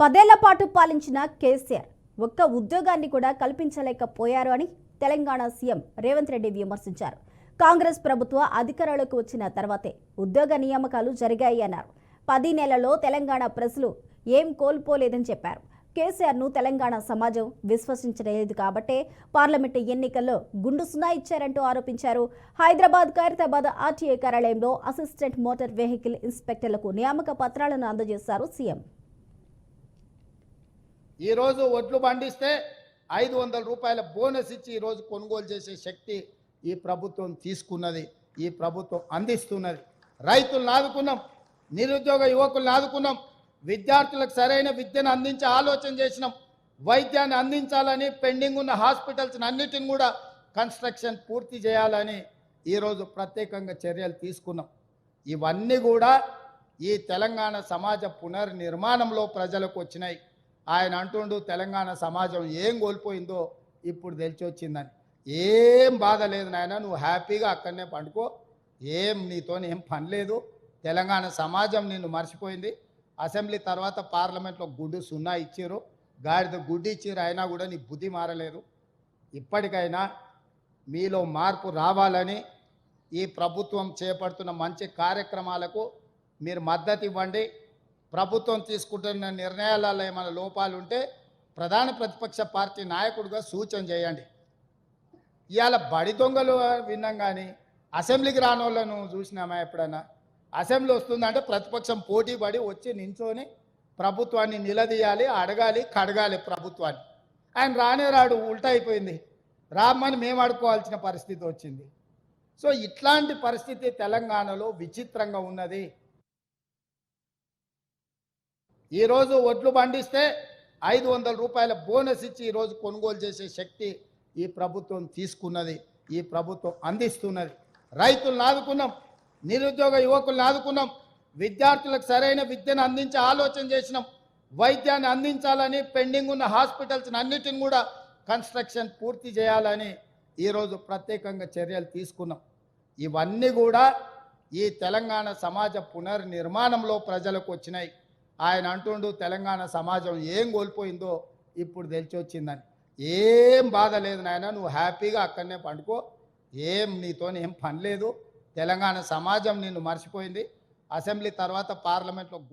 పదేళ్ళ పాటు పాలించిన కేసీఆర్ ఒక్క ఉద్యోగాన్ని కూడా కల్పించలేకపోయారు అని తెలంగాణ సీఎం రేవంత్ రెడ్డి విమర్శించారు. కాంగ్రెస్ ప్రభుత్వ అధికారంలోకి వచ్చిన తర్వాతే ఉద్యోగ నియామకాలు జరిగాయి అన్నారు. పది నెలల్లో తెలంగాణ ప్రజలు ఏం కోల్పోలేదని చెప్పారు. కేసీఆర్ను తెలంగాణ సమాజం విశ్వసించలేదు కాబట్టే పార్లమెంటు ఎన్నికల్లో గుండు సున్నా ఇచ్చారంటూ ఆరోపించారు. హైదరాబాద్ ఖైరతాబాద్ ఆర్టీఏ కార్యాలయంలో అసిస్టెంట్ మోటార్ వెహికల్ ఇన్స్పెక్టర్లకు నియామక పత్రాలను అందజేశారు సీఎం. ఈరోజు ఒడ్లు పండిస్తే ఐదు వందల రూపాయల బోనస్ ఇచ్చి ఈరోజు కొనుగోలు చేసే శక్తి ఈ ప్రభుత్వం తీసుకున్నది ఈ ప్రభుత్వం అందిస్తున్నది. రైతులను ఆదుకున్నాం నిరుద్యోగ యువకులను ఆదుకున్నాం విద్యార్థులకు సరైన విద్యను అందించే ఆలోచన చేసినాం. వైద్యాన్ని అందించాలని పెండింగ్ ఉన్న హాస్పిటల్స్ అన్నిటిని కూడా కన్స్ట్రక్షన్ పూర్తి చేయాలని ఈరోజు ప్రత్యేకంగా చర్యలు తీసుకున్నాం. ఇవన్నీ కూడా ఈ తెలంగాణ సమాజ పునర్నిర్మాణంలో ప్రజలకు వచ్చినాయి. ఆయన అంటుండు తెలంగాణ సమాజం ఏం కోల్పోయిందో ఇప్పుడు తెలిసి వచ్చిందని ఏం బాధ లేదు నాయన నువ్వు హ్యాపీగా అక్కడనే పండుకో. ఏం నీతో ఏం పని లేదు. తెలంగాణ సమాజం నిన్ను మర్చిపోయింది. అసెంబ్లీ తర్వాత పార్లమెంట్లో గుడ్డు సున్నా ఇచ్చారు గాడిద గుడ్డు ఇచ్చారు అయినా కూడా నీ బుద్ధి మారలేదు. ఇప్పటికైనా మీలో మార్పు రావాలని ఈ ప్రభుత్వం చేపడుతున్న మంచి కార్యక్రమాలకు మీరు మద్దతు ఇవ్వండి ప్రభుత్వం తీసుకుంటున్న నిర్ణయాలలో ఏమైనా లోపాలు ఉంటే ప్రధాన ప్రతిపక్ష పార్టీ నాయకుడిగా సూచన చేయండి. ఇవాళ బడి దొంగలు విన్నాం కానీ అసెంబ్లీకి రాని వాళ్ళను చూసినామా ఎప్పుడన్నా? అసెంబ్లీ వస్తుందంటే ప్రతిపక్షం పోటీ పడి వచ్చి నించోని ప్రభుత్వాన్ని నిలదీయాలి అడగాలి కడగాలి ప్రభుత్వాన్ని. ఆయన రానే రాడు ఉల్టా అయిపోయింది. రామ్మని మేము అడుకోవాల్సిన పరిస్థితి వచ్చింది. సో ఇట్లాంటి పరిస్థితి తెలంగాణలో విచిత్రంగా ఉన్నది. ఈరోజు ఒడ్లు పండిస్తే ఐదు వందల రూపాయల బోనస్ ఇచ్చి ఈరోజు కొనుగోలు చేసే శక్తి ఈ ప్రభుత్వం తీసుకున్నది ఈ ప్రభుత్వం అందిస్తున్నది. రైతులను ఆదుకున్నాం నిరుద్యోగ యువకులను ఆదుకున్నాం విద్యార్థులకు సరైన విద్యను అందించే ఆలోచన చేసినాం. వైద్యాన్ని అందించాలని పెండింగ్ ఉన్న హాస్పిటల్స్ అన్నిటిని కూడా కన్స్ట్రక్షన్ పూర్తి చేయాలని ఈరోజు ప్రత్యేకంగా చర్యలు తీసుకున్నాం. ఇవన్నీ కూడా ఈ తెలంగాణ సమాజ పునర్నిర్మాణంలో ప్రజలకు వచ్చినాయి. ఆయన అంటుండు తెలంగాణ సమాజం ఏం కోల్పోయిందో ఇప్పుడు తెలిసొచ్చిందని ఏం బాధ లేదు నాయన నువ్వు హ్యాపీగా అక్కడనే పండుకో. ఏం నీతో ఏం పని లేదు. తెలంగాణ సమాజం నిన్ను మర్చిపోయింది. అసెంబ్లీ తర్వాత పార్లమెంట్లో గుడ్